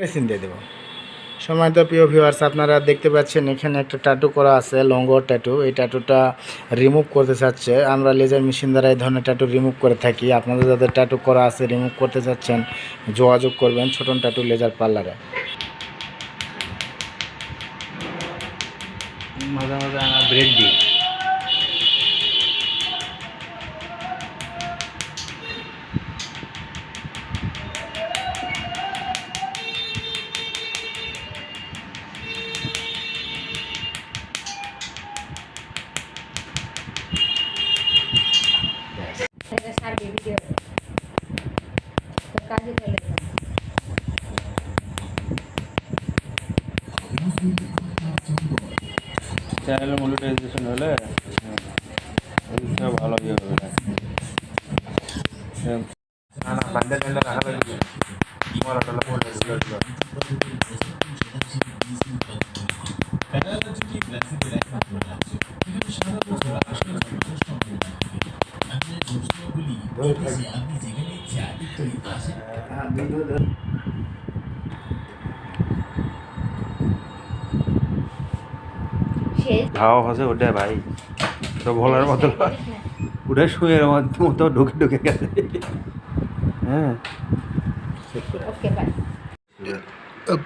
Medicine দিয়ে দেবো। সময় তো প্রিয় ভিউয়ার্স আপনারা দেখতে পাচ্ছেন এখানে একটা ট্যাটু করা আছে, লঙ্গর ট্যাটু এই ট্যাটুটা রিমুভ করতে চাচ্ছে। আমরা লেজার মেশিন দ্বারা এই ধরনের ট্যাটু রিমুভ করে থাকি। আপনাদের যাদের ট্যাটু করা আছে রিমুভ করতে চাচ্ছেন, যোগাযোগ করবেন ছোটন ট্যাটু লেজার পার্লারে মাঝে মাঝে আমরা ব্রেক দিই। চ্যানেল মনিটাইজেশন হলে ভালো ইয়ে হবে। না না বান্ডে টান্ডে রাখা লাগবে। ধাওয়া হচ্ছে ওটা ভাই। তো বলার মতো। ওটা শুয়ে মতো ঢুকে ঢুকে গেছে। হ্যাঁ।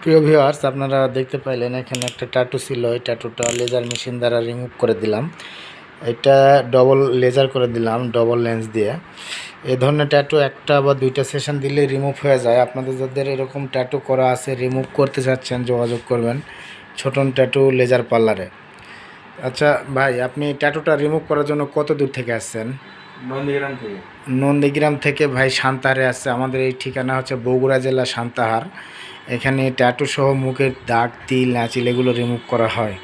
প্রিয় ভিউয়ার্স আপনারা দেখতে পাইলেন এখানে একটা ট্যাটু ছিল। এই ট্যাটুটা লেজার মেশিন দ্বারা রিমুভ করে দিলাম। এটা ডবল লেজার করে দিলাম ডবল লেন্স দিয়ে। এ ধরনের ট্যাটু একটা বা দুইটা সেশন দিলে রিমুভ হয়ে যায়। আপনাদের যাদের এরকম ট্যাটু করা আছে রিমুভ করতে চাচ্ছেন যোগাযোগ করবেন ছোটন ট্যাটু লেজার পার্লারে আচ্ছা ভাই আপনি ট্যাটুটা রিমুভ করার জন্য কত দূর থেকে আসছেন? নন্দীগ্রাম থেকে। নন্দীগ্রাম থেকে ভাই সান্তাহারে আসছে। আমাদের এই ঠিকানা হচ্ছে বগুড়া জেলা সান্তাহার। এখানে ট্যাটু সহ মুখের দাগ তিল নাচিল এগুলো রিমুভ করা হয়।